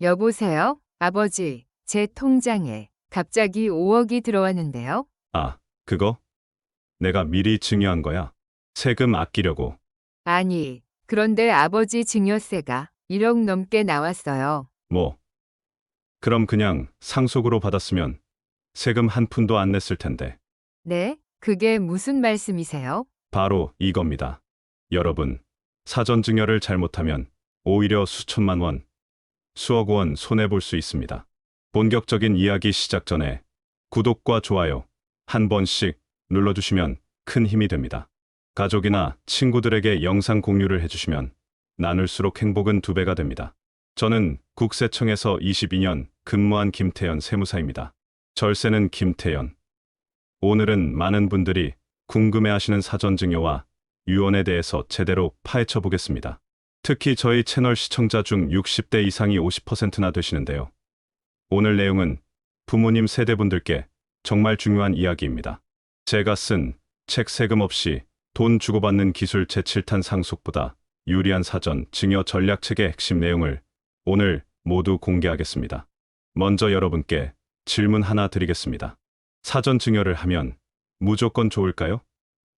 여보세요? 아버지, 제 통장에 갑자기 5억이 들어왔는데요. 아, 그거? 내가 미리 증여한 거야. 세금 아끼려고. 아니, 그런데 아버지 증여세가 1억 넘게 나왔어요. 뭐. 그럼 그냥 상속으로 받았으면 세금 한 푼도 안 냈을 텐데. 네? 그게 무슨 말씀이세요? 바로 이겁니다. 여러분, 사전 증여를 잘못하면 오히려 수천만 원, 수억 원 손해볼 수 있습니다. 본격적인 이야기 시작 전에 구독과 좋아요 한 번씩 눌러주시면 큰 힘이 됩니다. 가족이나 친구들에게 영상 공유를 해주시면 나눌수록 행복은 두 배가 됩니다. 저는 국세청에서 22년 근무한 김태현 세무사입니다. 절세는 김태현. 오늘은 많은 분들이 궁금해하시는 사전증여와 유언에 대해서 제대로 파헤쳐 보겠습니다. 특히 저희 채널 시청자 중 60대 이상이 50%나 되시는데요. 오늘 내용은 부모님 세대분들께 정말 중요한 이야기입니다. 제가 쓴 책 세금 없이 돈 주고받는 기술 제7탄 상속보다 유리한 사전 증여 전략책의 핵심 내용을 오늘 모두 공개하겠습니다. 먼저 여러분께 질문 하나 드리겠습니다. 사전 증여를 하면 무조건 좋을까요?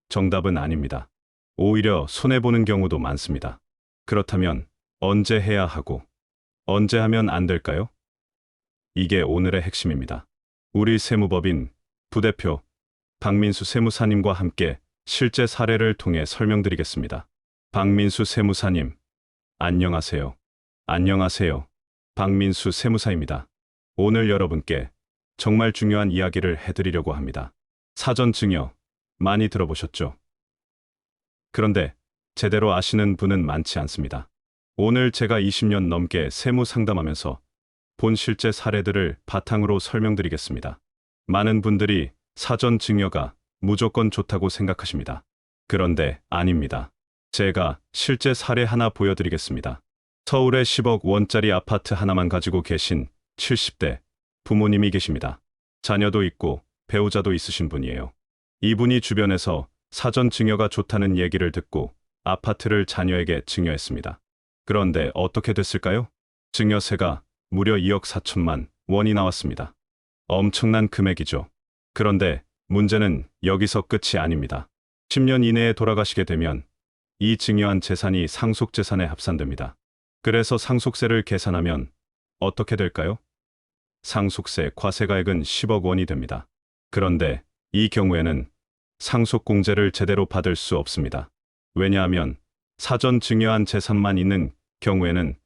정답은 아닙니다. 오히려 손해보는 경우도 많습니다. 그렇다면 언제 해야 하고 언제 하면 안 될까요? 이게 오늘의 핵심입니다. 우리 세무법인 부대표 박민수 세무사님과 함께 실제 사례를 통해 설명드리겠습니다. 박민수 세무사님, 안녕하세요. 안녕하세요. 박민수 세무사입니다. 오늘 여러분께 정말 중요한 이야기를 해드리려고 합니다. 사전 증여 많이 들어보셨죠? 그런데 제대로 아시는 분은 많지 않습니다. 오늘 제가 20년 넘게 세무 상담하면서 본 실제 사례들을 바탕으로 설명드리겠습니다. 많은 분들이 사전 증여가 무조건 좋다고 생각하십니다. 그런데 아닙니다. 제가 실제 사례 하나 보여드리겠습니다. 서울에 10억 원짜리 아파트 하나만 가지고 계신 70대 부모님이 계십니다. 자녀도 있고 배우자도 있으신 분이에요. 이분이 주변에서 사전 증여가 좋다는 얘기를 듣고 아파트를 자녀에게 증여했습니다. 그런데 어떻게 됐을까요? 증여세가 무려 2억 4천만 원이 나왔습니다. 엄청난 금액이죠. 그런데 문제는 여기서 끝이 아닙니다. 10년 이내에 돌아가시게 되면 이 증여한 재산이 상속재산에 합산됩니다. 그래서 상속세를 계산하면 어떻게 될까요? 상속세 과세가액은 10억 원이 됩니다. 그런데 이 경우에는 상속공제를 제대로 받을 수 없습니다. 왜냐하면 사전 증여한 재산만 있는 경우에는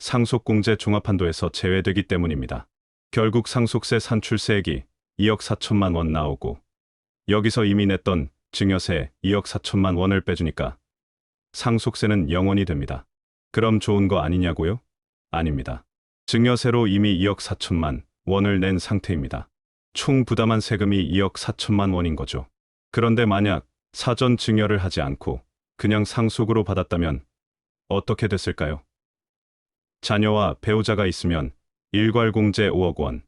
상속공제 종합한도에서 제외되기 때문입니다. 결국 상속세 산출세액이 2억 4천만 원 나오고 여기서 이미 냈던 증여세 2억 4천만 원을 빼주니까 상속세는 0원이 됩니다. 그럼 좋은 거 아니냐고요? 아닙니다. 증여세로 이미 2억 4천만 원을 낸 상태입니다. 총 부담한 세금이 2억 4천만 원인 거죠. 그런데 만약 사전 증여를 하지 않고 그냥 상속으로 받았다면 어떻게 됐을까요? 자녀와 배우자가 있으면 일괄공제 5억 원,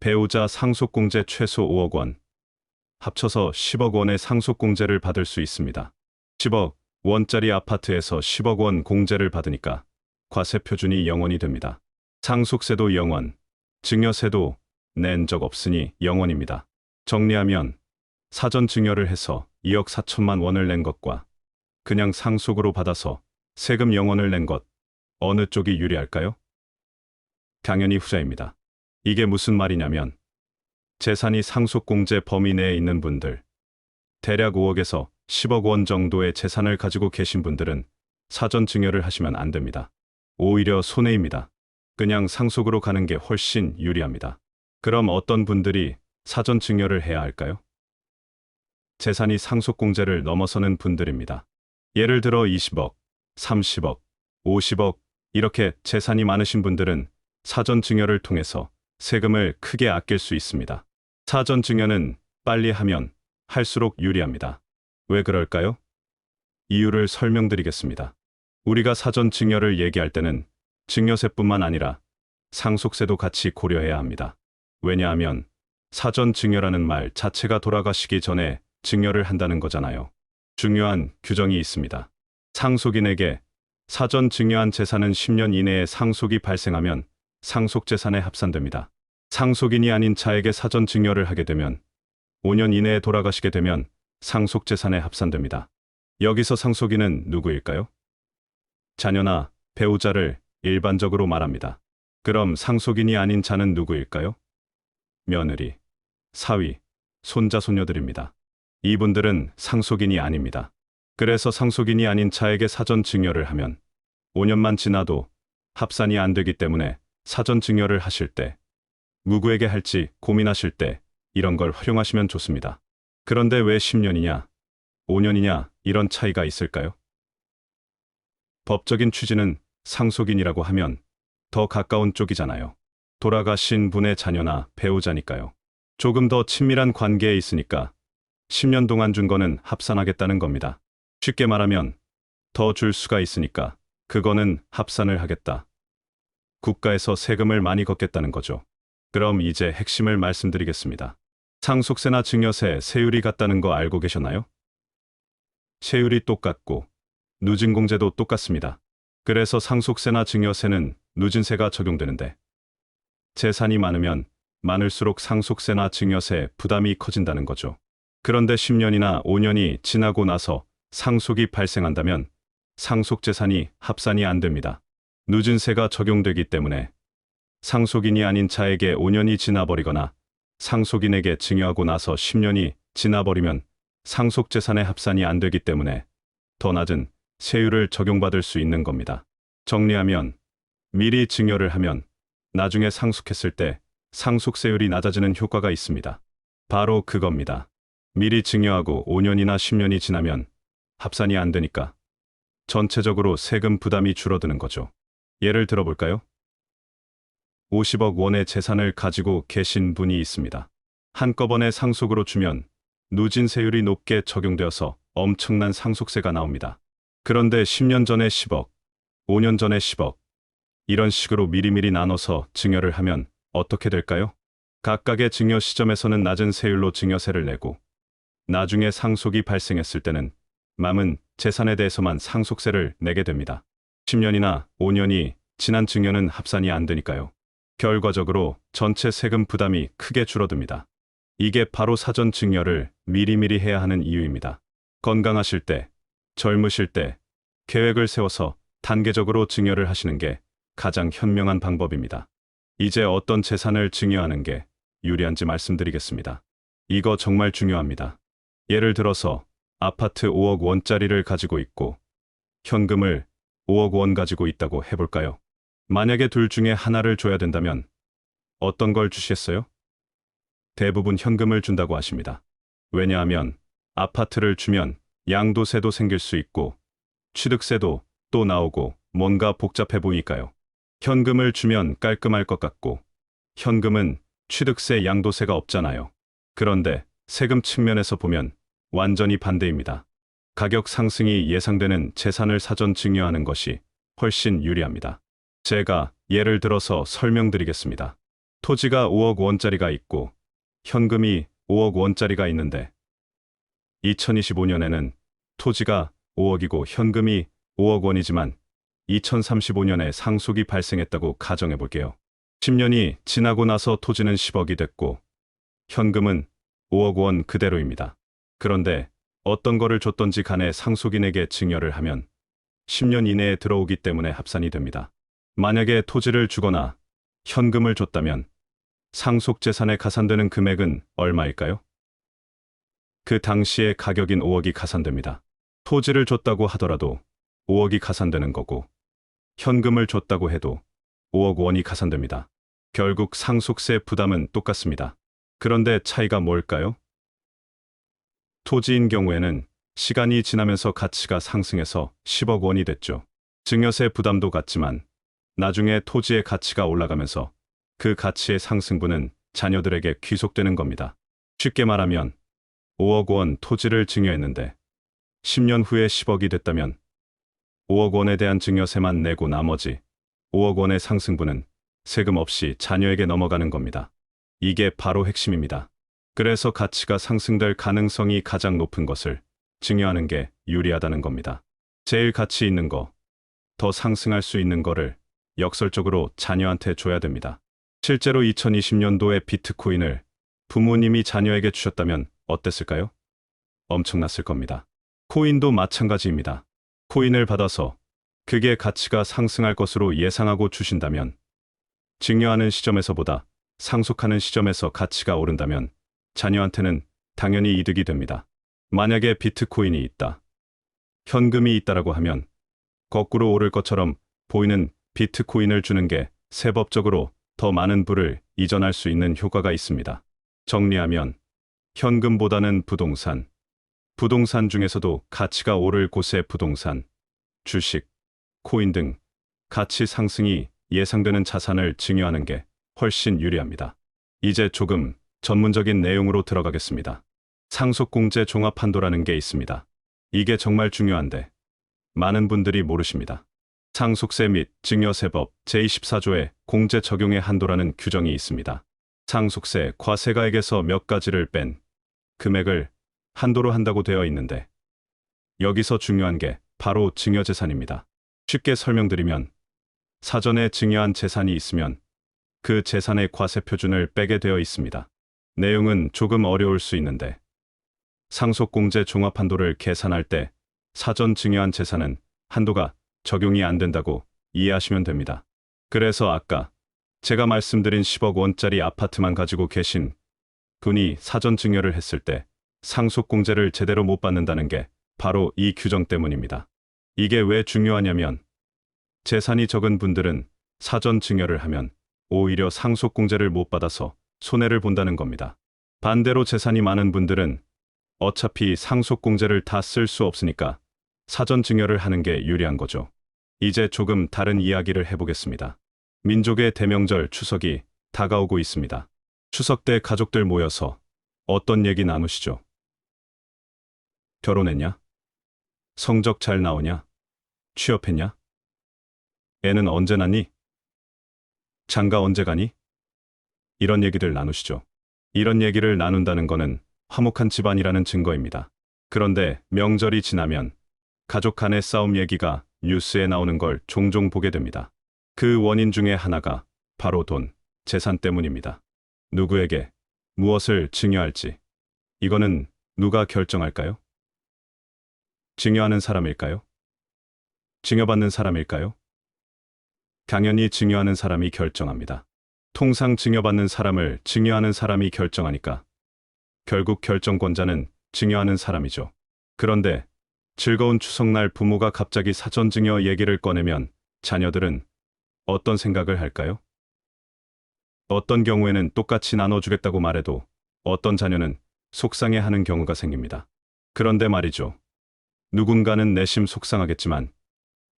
배우자 상속공제 최소 5억 원, 합쳐서 10억 원의 상속공제를 받을 수 있습니다. 10억 원짜리 아파트에서 10억 원 공제를 받으니까 과세 표준이 0원이 됩니다. 상속세도 0원, 증여세도 낸 적 없으니 0원입니다. 정리하면 사전 증여를 해서 2억 4천만 원을 낸 것과 그냥 상속으로 받아서 세금 0원을 낸 것, 어느 쪽이 유리할까요? 당연히 후자입니다. 이게 무슨 말이냐면 재산이 상속공제 범위 내에 있는 분들, 대략 5억에서 10억 원 정도의 재산을 가지고 계신 분들은 사전 증여를 하시면 안 됩니다. 오히려 손해입니다. 그냥 상속으로 가는 게 훨씬 유리합니다. 그럼 어떤 분들이 사전 증여를 해야 할까요? 재산이 상속공제를 넘어서는 분들입니다. 예를 들어 20억, 30억, 50억 이렇게 재산이 많으신 분들은 사전 증여를 통해서 세금을 크게 아낄 수 있습니다. 사전 증여는 빨리 하면 할수록 유리합니다. 왜 그럴까요? 이유를 설명드리겠습니다. 우리가 사전 증여를 얘기할 때는 증여세뿐만 아니라 상속세도 같이 고려해야 합니다. 왜냐하면 사전 증여라는 말 자체가 돌아가시기 전에 증여를 한다는 거잖아요. 중요한 규정이 있습니다. 상속인에게 사전 증여한 재산은 10년 이내에 상속이 발생하면 상속재산에 합산됩니다. 상속인이 아닌 차에게 사전 증여를 하게 되면 5년 이내에 돌아가시게 되면 상속재산에 합산됩니다. 여기서 상속인은 누구일까요? 자녀나 배우자를 일반적으로 말합니다. 그럼 상속인이 아닌 자는 누구일까요? 며느리, 사위, 손자, 손녀들입니다. 이분들은 상속인이 아닙니다. 그래서 상속인이 아닌 차에게 사전 증여를 하면 5년만 지나도 합산이 안 되기 때문에 사전 증여를 하실 때 누구에게 할지 고민하실 때 이런 걸 활용하시면 좋습니다. 그런데 왜 10년이냐, 5년이냐 이런 차이가 있을까요? 법적인 취지는 상속인이라고 하면 더 가까운 쪽이잖아요. 돌아가신 분의 자녀나 배우자니까요. 조금 더 친밀한 관계에 있으니까 10년 동안 준 거는 합산하겠다는 겁니다. 쉽게 말하면 더 줄 수가 있으니까 그거는 합산을 하겠다. 국가에서 세금을 많이 걷겠다는 거죠. 그럼 이제 핵심을 말씀드리겠습니다. 상속세나 증여세, 세율이 같다는 거 알고 계셨나요? 세율이 똑같고 누진공제도 똑같습니다. 그래서 상속세나 증여세는 누진세가 적용되는데 재산이 많으면 많을수록 상속세나 증여세 부담이 커진다는 거죠. 그런데 10년이나 5년이 지나고 나서 상속이 발생한다면 상속 재산이 합산이 안 됩니다. 누진세가 적용되기 때문에 상속인이 아닌 자에게 5년이 지나버리거나 상속인에게 증여하고 나서 10년이 지나버리면 상속 재산의 합산이 안 되기 때문에 더 낮은 세율을 적용받을 수 있는 겁니다. 정리하면 미리 증여를 하면 나중에 상속했을 때 상속세율이 낮아지는 효과가 있습니다. 바로 그겁니다. 미리 증여하고 5년이나 10년이 지나면 합산이 안 되니까 전체적으로 세금 부담이 줄어드는 거죠. 예를 들어볼까요? 50억 원의 재산을 가지고 계신 분이 있습니다. 한꺼번에 상속으로 주면 누진세율이 높게 적용되어서 엄청난 상속세가 나옵니다. 그런데 10년 전에 10억, 5년 전에 10억, 이런 식으로 미리미리 나눠서 증여를 하면 어떻게 될까요? 각각의 증여 시점에서는 낮은 세율로 증여세를 내고 나중에 상속이 발생했을 때는 남은 재산에 대해서만 상속세를 내게 됩니다. 10년이나 5년이 지난 증여는 합산이 안 되니까요. 결과적으로 전체 세금 부담이 크게 줄어듭니다. 이게 바로 사전 증여를 미리미리 해야 하는 이유입니다. 건강하실 때, 젊으실 때 계획을 세워서 단계적으로 증여를 하시는 게 가장 현명한 방법입니다. 이제 어떤 재산을 증여하는 게 유리한지 말씀드리겠습니다. 이거 정말 중요합니다. 예를 들어서 아파트 5억 원짜리를 가지고 있고 현금을 5억 원 가지고 있다고 해볼까요? 만약에 둘 중에 하나를 줘야 된다면 어떤 걸 주시겠어요? 대부분 현금을 준다고 하십니다. 왜냐하면 아파트를 주면 양도세도 생길 수 있고 취득세도 또 나오고 뭔가 복잡해 보이니까요. 현금을 주면 깔끔할 것 같고 현금은 취득세 양도세가 없잖아요. 그런데 세금 측면에서 보면 완전히 반대입니다. 가격 상승이 예상되는 재산을 사전 증여하는 것이 훨씬 유리합니다. 제가 예를 들어서 설명드리겠습니다. 토지가 5억 원짜리가 있고 현금이 5억 원짜리가 있는데 2025년에는 토지가 5억이고 현금이 5억 원이지만 2035년에 상속이 발생했다고 가정해 볼게요. 10년이 지나고 나서 토지는 10억이 됐고 현금은 5억 원 그대로입니다. 그런데 어떤 거를 줬던지 간에 상속인에게 증여를 하면 10년 이내에 들어오기 때문에 합산이 됩니다. 만약에 토지를 주거나 현금을 줬다면 상속 재산에 가산되는 금액은 얼마일까요? 그 당시의 가격인 5억이 가산됩니다. 토지를 줬다고 하더라도 5억이 가산되는 거고 현금을 줬다고 해도 5억 원이 가산됩니다. 결국 상속세 부담은 똑같습니다. 그런데 차이가 뭘까요? 토지인 경우에는 시간이 지나면서 가치가 상승해서 10억 원이 됐죠. 증여세 부담도 같지만 나중에 토지의 가치가 올라가면서 그 가치의 상승분은 자녀들에게 귀속되는 겁니다. 쉽게 말하면 5억 원 토지를 증여했는데 10년 후에 10억이 됐다면 5억 원에 대한 증여세만 내고 나머지 5억 원의 상승분은 세금 없이 자녀에게 넘어가는 겁니다. 이게 바로 핵심입니다. 그래서 가치가 상승될 가능성이 가장 높은 것을 증여하는 게 유리하다는 겁니다. 제일 가치 있는 거, 더 상승할 수 있는 거를 역설적으로 자녀한테 줘야 됩니다. 실제로 2020년도에 비트코인을 부모님이 자녀에게 주셨다면 어땠을까요? 엄청났을 겁니다. 코인도 마찬가지입니다. 코인을 받아서 그게 가치가 상승할 것으로 예상하고 주신다면 증여하는 시점에서보다 상속하는 시점에서 가치가 오른다면 자녀한테는 당연히 이득이 됩니다. 만약에 비트코인이 있다. 현금이 있다라고 하면 거꾸로 오를 것처럼 보이는 비트코인을 주는 게 세법적으로 더 많은 부를 이전할 수 있는 효과가 있습니다. 정리하면 현금보다는 부동산, 부동산 중에서도 가치가 오를 곳의 부동산, 주식, 코인 등 가치 상승이 예상되는 자산을 증여하는 게 훨씬 유리합니다. 이제 조금 전문적인 내용으로 들어가겠습니다. 상속공제 종합한도라는 게 있습니다. 이게 정말 중요한데 많은 분들이 모르십니다. 상속세 및 증여세법 제24조에 공제 적용의 한도라는 규정이 있습니다. 상속세 과세가액에서 몇 가지를 뺀 금액을 한도로 한다고 되어 있는데 여기서 중요한 게 바로 증여재산입니다. 쉽게 설명드리면 사전에 증여한 재산이 있으면 그 재산의 과세 표준을 빼게 되어 있습니다. 내용은 조금 어려울 수 있는데 상속공제 종합한도를 계산할 때 사전 증여한 재산은 한도가 적용이 안 된다고 이해하시면 됩니다. 그래서 아까 제가 말씀드린 10억 원짜리 아파트만 가지고 계신 분이 사전 증여를 했을 때 상속공제를 제대로 못 받는다는 게 바로 이 규정 때문입니다. 이게 왜 중요하냐면 재산이 적은 분들은 사전 증여를 하면 오히려 상속공제를 못 받아서 손해를 본다는 겁니다. 반대로 재산이 많은 분들은 어차피 상속공제를 다 쓸 수 없으니까 사전 증여를 하는 게 유리한 거죠. 이제 조금 다른 이야기를 해보겠습니다. 민족의 대명절 추석이 다가오고 있습니다. 추석 때 가족들 모여서 어떤 얘기 나누시죠? 결혼했냐? 성적 잘 나오냐? 취업했냐? 애는 언제 낳니? 장가 언제 가니? 이런 얘기들 나누시죠. 이런 얘기를 나눈다는 거는 화목한 집안이라는 증거입니다. 그런데 명절이 지나면 가족 간의 싸움 얘기가 뉴스에 나오는 걸 종종 보게 됩니다. 그 원인 중에 하나가 바로 돈, 재산 때문입니다. 누구에게 무엇을 증여할지 이거는 누가 결정할까요? 증여하는 사람일까요? 증여받는 사람일까요? 당연히 증여하는 사람이 결정합니다. 통상 증여받는 사람을 증여하는 사람이 결정하니까 결국 결정권자는 증여하는 사람이죠. 그런데 즐거운 추석날 부모가 갑자기 사전 증여 얘기를 꺼내면 자녀들은 어떤 생각을 할까요? 어떤 경우에는 똑같이 나눠주겠다고 말해도 어떤 자녀는 속상해하는 경우가 생깁니다. 그런데 말이죠. 누군가는 내심 속상하겠지만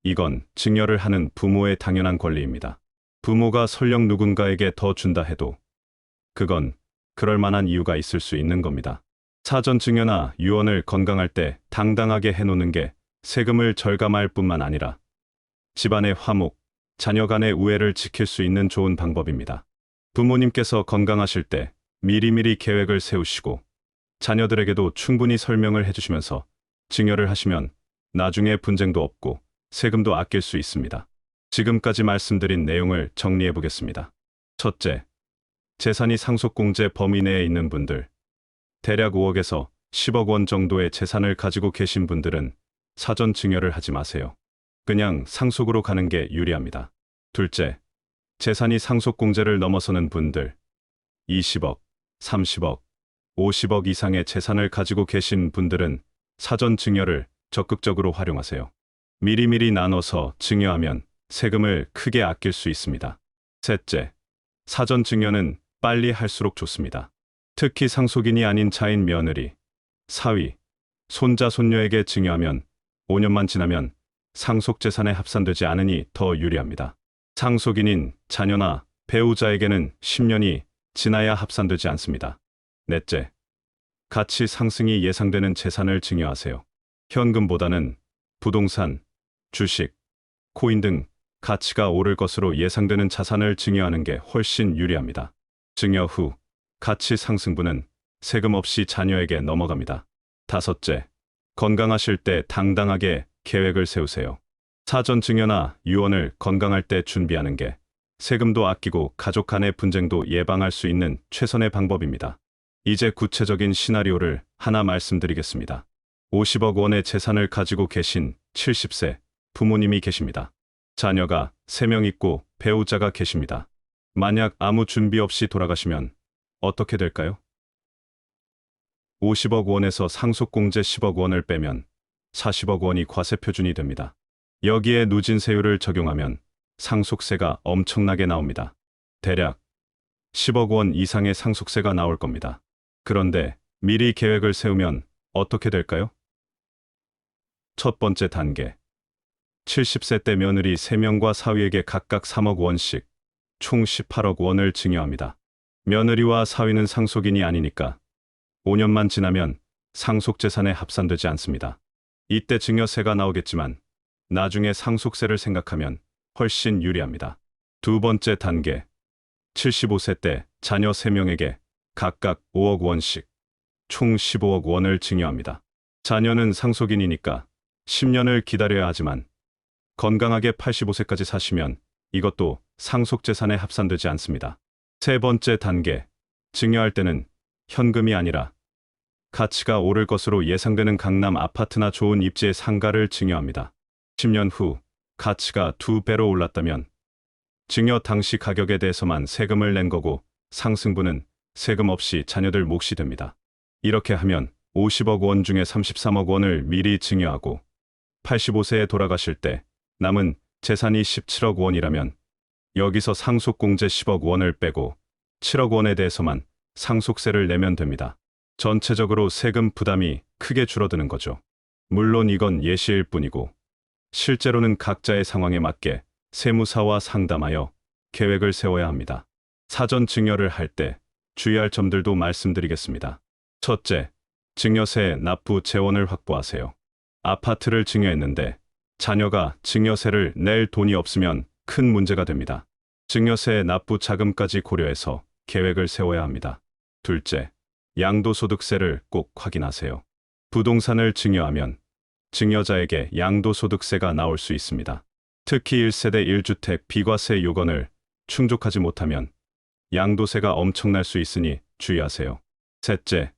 이건 증여를 하는 부모의 당연한 권리입니다. 부모가 설령 누군가에게 더 준다 해도 그건 그럴 만한 이유가 있을 수 있는 겁니다. 사전 증여나 유언을 건강할 때 당당하게 해놓는 게 세금을 절감할 뿐만 아니라 집안의 화목, 자녀 간의 우애를 지킬 수 있는 좋은 방법입니다. 부모님께서 건강하실 때 미리미리 계획을 세우시고 자녀들에게도 충분히 설명을 해주시면서 증여를 하시면 나중에 분쟁도 없고 세금도 아낄 수 있습니다. 지금까지 말씀드린 내용을 정리해 보겠습니다. 첫째, 재산이 상속공제 범위 내에 있는 분들, 대략 5억에서 10억 원 정도의 재산을 가지고 계신 분들은 사전 증여를 하지 마세요. 그냥 상속으로 가는 게 유리합니다. 둘째, 재산이 상속공제를 넘어서는 분들, 20억, 30억, 50억 이상의 재산을 가지고 계신 분들은 사전 증여를 적극적으로 활용하세요. 미리미리 나눠서 증여하면 세금을 크게 아낄 수 있습니다. 셋째, 사전 증여는 빨리 할수록 좋습니다. 특히 상속인이 아닌 차인 며느리, 사위, 손자, 손녀에게 증여하면 5년만 지나면 상속 재산에 합산되지 않으니 더 유리합니다. 상속인인 자녀나 배우자에게는 10년이 지나야 합산되지 않습니다. 넷째, 가치 상승이 예상되는 재산을 증여하세요. 현금보다는 부동산, 주식, 코인 등 가치가 오를 것으로 예상되는 자산을 증여하는 게 훨씬 유리합니다. 증여 후 가치 상승분은 세금 없이 자녀에게 넘어갑니다. 다섯째, 건강하실 때 당당하게 계획을 세우세요. 사전 증여나 유언을 건강할 때 준비하는 게 세금도 아끼고 가족 간의 분쟁도 예방할 수 있는 최선의 방법입니다. 이제 구체적인 시나리오를 하나 말씀드리겠습니다. 50억 원의 재산을 가지고 계신 70세 부모님이 계십니다. 자녀가 3명 있고 배우자가 계십니다. 만약 아무 준비 없이 돌아가시면 어떻게 될까요? 50억 원에서 상속공제 10억 원을 빼면 40억 원이 과세 표준이 됩니다. 여기에 누진세율을 적용하면 상속세가 엄청나게 나옵니다. 대략 10억 원 이상의 상속세가 나올 겁니다. 그런데 미리 계획을 세우면 어떻게 될까요? 첫 번째 단계. 70세 때 며느리 3명과 사위에게 각각 3억 원씩 총 18억 원을 증여합니다. 며느리와 사위는 상속인이 아니니까 5년만 지나면 상속재산에 합산되지 않습니다. 이때 증여세가 나오겠지만 나중에 상속세를 생각하면 훨씬 유리합니다. 두 번째 단계. 75세 때 자녀 3명에게 각각 5억 원씩 총 15억 원을 증여합니다. 자녀는 상속인이니까 10년을 기다려야 하지만 건강하게 85세까지 사시면 이것도 상속재산에 합산되지 않습니다. 세 번째 단계. 증여할 때는 현금이 아니라 가치가 오를 것으로 예상되는 강남 아파트나 좋은 입지의 상가를 증여합니다. 10년 후 가치가 두 배로 올랐다면 증여 당시 가격에 대해서만 세금을 낸 거고 상승분은 세금 없이 자녀들 몫이 됩니다. 이렇게 하면 50억 원 중에 33억 원을 미리 증여하고 85세에 돌아가실 때 남은 재산이 17억 원이라면 여기서 상속공제 10억 원을 빼고 7억 원에 대해서만 상속세를 내면 됩니다. 전체적으로 세금 부담이 크게 줄어드는 거죠. 물론 이건 예시일 뿐이고 실제로는 각자의 상황에 맞게 세무사와 상담하여 계획을 세워야 합니다. 사전 증여를 할 때 주의할 점들도 말씀드리겠습니다. 첫째, 증여세 납부 재원을 확보하세요. 아파트를 증여했는데 자녀가 증여세를 낼 돈이 없으면 큰 문제가 됩니다. 증여세 납부 자금까지 고려해서 계획을 세워야 합니다. 둘째, 양도소득세를 꼭 확인하세요. 부동산을 증여하면 증여자에게 양도소득세가 나올 수 있습니다. 특히 1세대 1주택 비과세 요건을 충족하지 못하면 양도세가 엄청날 수 있으니 주의하세요. 셋째,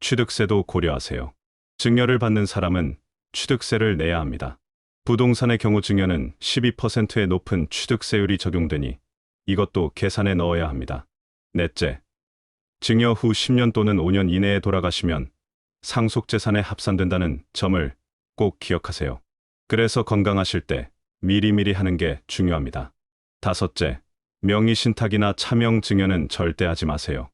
취득세도 고려하세요. 증여를 받는 사람은 취득세를 내야 합니다. 부동산의 경우 증여는 12%의 높은 취득세율이 적용되니 이것도 계산에 넣어야 합니다. 넷째, 증여 후 10년 또는 5년 이내에 돌아가시면 상속재산에 합산된다는 점을 꼭 기억하세요. 그래서 건강하실 때 미리미리 하는 게 중요합니다. 다섯째, 명의 신탁이나 차명 증여는 절대 하지 마세요.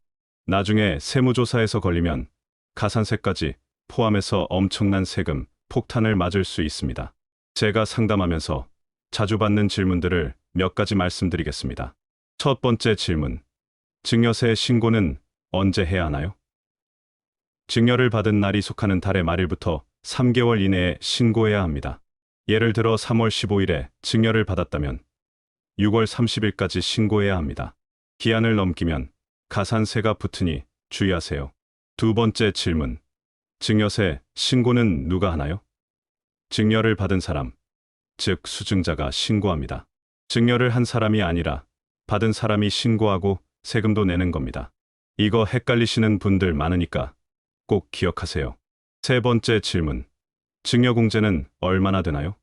나중에 세무조사에서 걸리면 가산세까지 포함해서 엄청난 세금, 폭탄을 맞을 수 있습니다. 제가 상담하면서 자주 받는 질문들을 몇 가지 말씀드리겠습니다. 첫 번째 질문. 증여세 신고는 언제 해야 하나요? 증여를 받은 날이 속하는 달의 말일부터 3개월 이내에 신고해야 합니다. 예를 들어 3월 15일에 증여를 받았다면 6월 30일까지 신고해야 합니다. 기한을 넘기면 가산세가 붙으니 주의하세요. 두 번째 질문. 증여세 신고는 누가 하나요? 증여를 받은 사람, 즉 수증자가 신고합니다. 증여를 한 사람이 아니라 받은 사람이 신고하고 세금도 내는 겁니다. 이거 헷갈리시는 분들 많으니까 꼭 기억하세요. 세 번째 질문. 증여공제는 얼마나 되나요?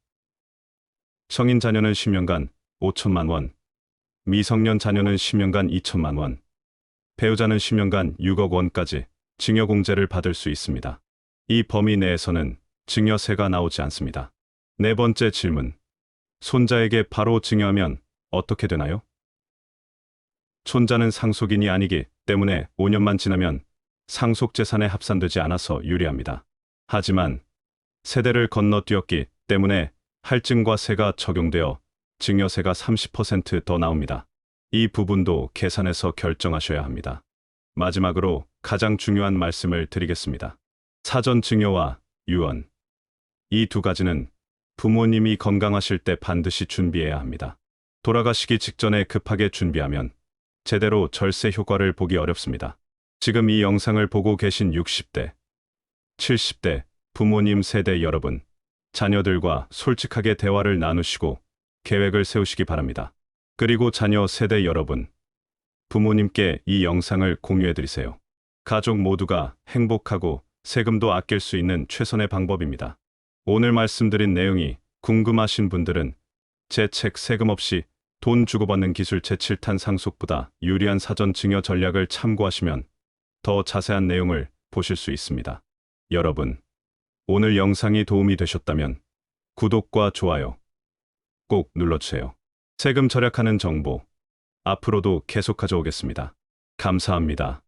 성인 자녀는 10년간 5천만 원, 미성년 자녀는 10년간 2천만 원, 배우자는 10년간 6억 원까지 증여공제를 받을 수 있습니다. 이 범위 내에서는 증여세가 나오지 않습니다. 네 번째 질문. 손자에게 바로 증여하면 어떻게 되나요? 손자는 상속인이 아니기 때문에 5년만 지나면 상속 재산에 합산되지 않아서 유리합니다. 하지만 세대를 건너뛰었기 때문에 할증과 세가 적용되어 증여세가 30%더 나옵니다. 이 부분도 계산해서 결정하셔야 합니다. 마지막으로 가장 중요한 말씀을 드리겠습니다. 사전 증여와 유언. 이 두 가지는 부모님이 건강하실 때 반드시 준비해야 합니다. 돌아가시기 직전에 급하게 준비하면 제대로 절세 효과를 보기 어렵습니다. 지금 이 영상을 보고 계신 60대, 70대 부모님 세대 여러분, 자녀들과 솔직하게 대화를 나누시고 계획을 세우시기 바랍니다. 그리고 자녀 세대 여러분, 부모님께 이 영상을 공유해 드리세요. 가족 모두가 행복하고 세금도 아낄 수 있는 최선의 방법입니다. 오늘 말씀드린 내용이 궁금하신 분들은 제 책 세금 없이 돈 주고받는 기술 제7탄 상속보다 유리한 사전 증여 전략을 참고하시면 더 자세한 내용을 보실 수 있습니다. 여러분, 오늘 영상이 도움이 되셨다면 구독과 좋아요 꼭 눌러주세요. 세금 절약하는 정보 앞으로도 계속 가져오겠습니다. 감사합니다.